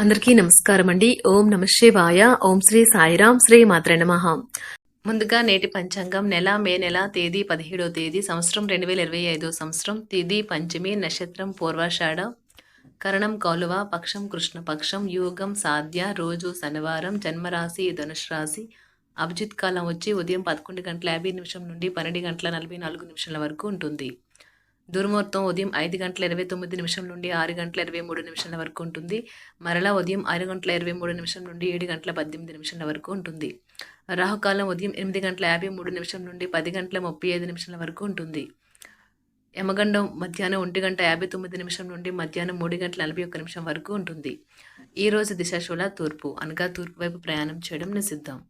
అందరికీ నమస్కారం అండి. ఓం నమ శివాయ. ఓం శ్రీ సాయిరాం శ్రీ మాత్ర నమః. ముందుగా నేటి పంచాంగం నెల మే నెల తేదీ పదిహేడో తేదీ సంవత్సరం రెండు వేల ఇరవై ఐదో సంవత్సరం తేదీ పంచమి నక్షత్రం పూర్వాషాఢ. కరణం కౌలువ పక్షం కృష్ణపక్షం యోగం సాధ్య రోజు శనివారం జన్మరాశి ధనుష్ రాశి. అభిజిత్ కాలం వచ్చి ఉదయం పదకొండు గంటల యాభై నిమిషం నుండి పన్నెండు గంటల నలభై నాలుగు నిమిషాల వరకు ఉంటుంది. దుర్ముహూర్తం ఉదయం ఐదు గంటల ఇరవై తొమ్మిది నిమిషం నుండి ఆరు గంటల ఇరవై మూడు నిమిషాల వరకు ఉంటుంది. మరలా ఉదయం ఆరు గంటల ఇరవై మూడు నిమిషం నుండి ఏడు గంటల పద్దెనిమిది నిమిషాల వరకు ఉంటుంది. రాహుకాలం ఉదయం ఎనిమిది గంటల యాభై మూడు నిమిషం నుండి పది గంటల ముప్పై ఐదు నిమిషాల వరకు ఉంటుంది. యమగండం మధ్యాహ్నం ఒంటి గంట యాభై తొమ్మిది నిమిషం నుండి మధ్యాహ్నం మూడు గంటల నలభై ఒక్క నిమిషం వరకు ఉంటుంది. ఈరోజు రోజు దిశాశూల తూర్పు అనగా తూర్పు వైపు ప్రయాణం చేయడం నిషిద్ధం.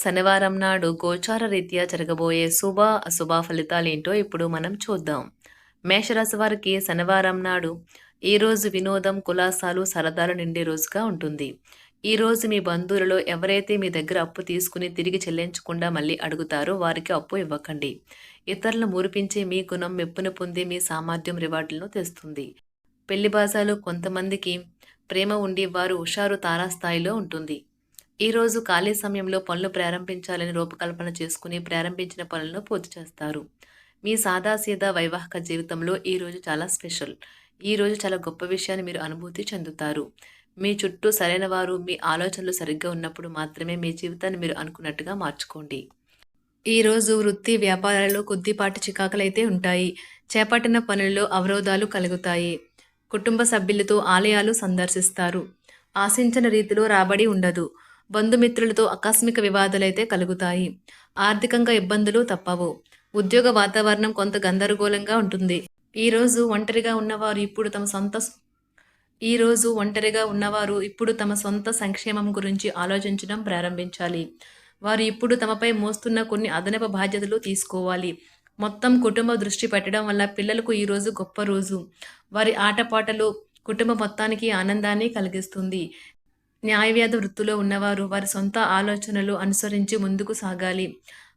శనివారం నాడు గోచార రీత్యా జరగబోయే శుభ అశుభ ఫలితాలేంటో ఇప్పుడు మనం చూద్దాం. మేషరాశి వారికి శనివారం నాడు ఈ రోజు వినోదం కులాసాలు సరదాలు నిండే రోజుగా ఉంటుంది. ఈరోజు మీ బంధువులలో ఎవరైతే మీ దగ్గర అప్పు తీసుకుని తిరిగి చెల్లించకుండా మళ్ళీ అడుగుతారో వారికి అప్పు ఇవ్వకండి. ఇతరులను మురిపించే మీ గుణం మెప్పును పొంది మీ సామర్థ్యం రివార్డులను తెస్తుంది. పెళ్ళి బాజాలు కొంతమందికి ప్రేమ ఉండి వారు హుషారు తారాస్థాయిలో ఉంటుంది. ఈరోజు ఖాళీ సమయంలో పనులు ప్రారంభించాలని రూపకల్పన చేసుకుని ప్రారంభించిన పనులను పూర్తి చేస్తారు. మీ సాదాసీదా వైవాహిక జీవితంలో ఈరోజు చాలా స్పెషల్. ఈ రోజు చాలా గొప్ప విషయాన్ని మీరు అనుభూతి చెందుతారు. మీ చుట్టూ సరైన వారు మీ ఆలోచనలు సరిగ్గా ఉన్నప్పుడు మాత్రమే మీ జీవితాన్ని మీరు అనుకున్నట్టుగా మార్చుకోండి. ఈ రోజు వృత్తి వ్యాపారాలలో కొద్దిపాటి చికాకులైతే ఉంటాయి. చేపట్టిన పనుల్లో అవరోధాలు కలుగుతాయి. కుటుంబ సభ్యులతో ఆలయాలు సందర్శిస్తారు. ఆశించిన రీతిలో రాబడి ఉండదు. బంధుమిత్రులతో ఆకస్మిక వివాదాలైతే కలుగుతాయి. ఆర్థికంగా ఇబ్బందులు తప్పవు. ఉద్యోగ వాతావరణం కొంత గందరగోళంగా ఉంటుంది. ఈరోజు ఒంటరిగా ఉన్నవారు ఇప్పుడు తమ సొంత ఈరోజు ఒంటరిగా ఉన్నవారు ఇప్పుడు తమ సొంత సంక్షేమం గురించి ఆలోచించడం ప్రారంభించాలి. వారు ఇప్పుడు తమపై మోస్తున్న కొన్ని అదనపు బాధ్యతలు తీసుకోవాలి. మొత్తం కుటుంబ దృష్టి పెట్టడం వల్ల పిల్లలకు ఈరోజు గొప్ప రోజు. వారి ఆటపాటలు కుటుంబ మొత్తానికి ఆనందాన్ని కలిగిస్తుంది. న్యాయవ్యాధ వృత్తిలో ఉన్నవారు వారి సొంత ఆలోచనలు అనుసరించి ముందుకు సాగాలి.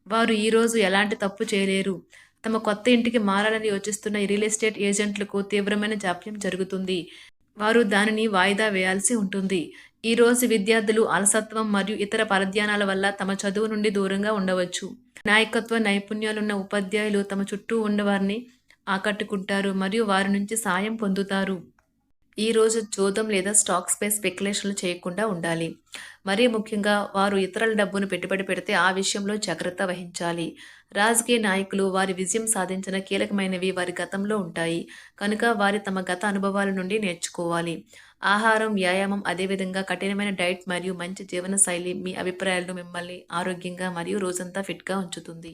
వారు ఈరోజు ఎలాంటి తప్పు చేయలేరు. తమ కొత్త ఇంటికి మారాలని యోచిస్తున్న రియల్ ఎస్టేట్ ఏజెంట్లకు తీవ్రమైన జాప్యం జరుగుతుంది. వారు దానిని వాయిదా వేయాల్సి ఉంటుంది. ఈ రోజు విద్యార్థులు అలసత్వం మరియు ఇతర పరధ్యానాల వల్ల తమ చదువు నుండి దూరంగా ఉండవచ్చు. నాయకత్వ నైపుణ్యాలున్న ఉపాధ్యాయులు తమ చుట్టూ ఉన్నవారిని ఆకట్టుకుంటారు మరియు వారి నుంచి సాయం పొందుతారు. ఈ రోజు జోదం లేదా స్టాక్స్పై స్పెక్యులేషన్లు చేయకుండా ఉండాలి. మరీ ముఖ్యంగా వారు ఇతరుల డబ్బును పెట్టుబడి పెడితే ఆ విషయంలో జాగ్రత్త వహించాలి. రాజకీయ నాయకులు వారి విజయం సాధించిన కీలకమైనవి వారి గతంలో ఉంటాయి. కనుక వారి తమ గత అనుభవాల నుండి నేర్చుకోవాలి. ఆహారం వ్యాయామం అదేవిధంగా కఠినమైన డైట్ మరియు మంచి జీవన శైలి మీ అభిప్రాయాలను మిమ్మల్ని ఆరోగ్యంగా మరియు రోజంతా ఫిట్గా ఉంచుతుంది.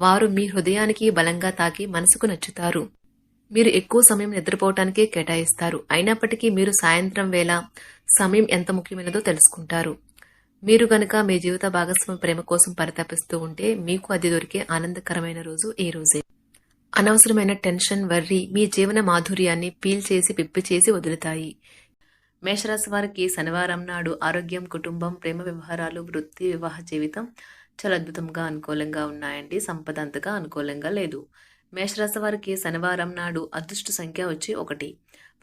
వారు మీ హృదయానికి బలంగా తాకి మనసుకు నచ్చుతారు. మీరు ఎక్కువ సమయం నిద్రపోవటానికే కేటాయిస్తారు. అయినప్పటికీ మీరు సాయంత్రం వేళ సమయం ఎంత ముఖ్యమైనదో తెలుసుకుంటారు. మీరు గనక మీ జీవిత భాగస్వామి ప్రేమ కోసం పరితపిస్తూ ఉంటే మీకు అది దొరికే ఆనందకరమైన రోజు ఈ రోజే. అనవసరమైన టెన్షన్ వర్రి మీ జీవన మాధుర్యాన్ని పీల్ చేసి పిప్పి చేసి వదులుతాయి. మేషరాశి వారికి శనివారం నాడు ఆరోగ్యం కుటుంబం ప్రేమ వ్యవహారాలు వృత్తి వివాహ జీవితం చాలా అద్భుతంగా అనుకూలంగా ఉన్నాయండి. సంపద అంతగా అనుకూలంగా లేదు. మేషరాశి వారికి శనివారం నాడు అదృష్ట సంఖ్య వచ్చి ఒకటి.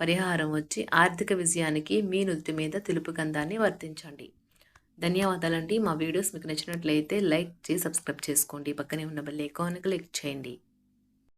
పరిహారం వచ్చి ఆర్థిక విజయానికి మీ నుదుటి మీద తెలుపు గంధాన్ని వర్తించండి. ధన్యవాదాలండి. మా వీడియోస్ మీకు నచ్చినట్లయితే లైక్ చేసి సబ్స్క్రైబ్ చేసుకోండి. పక్కనే ఉన్న బెల్ ఐకాన్ క్లిక్ చేయండి.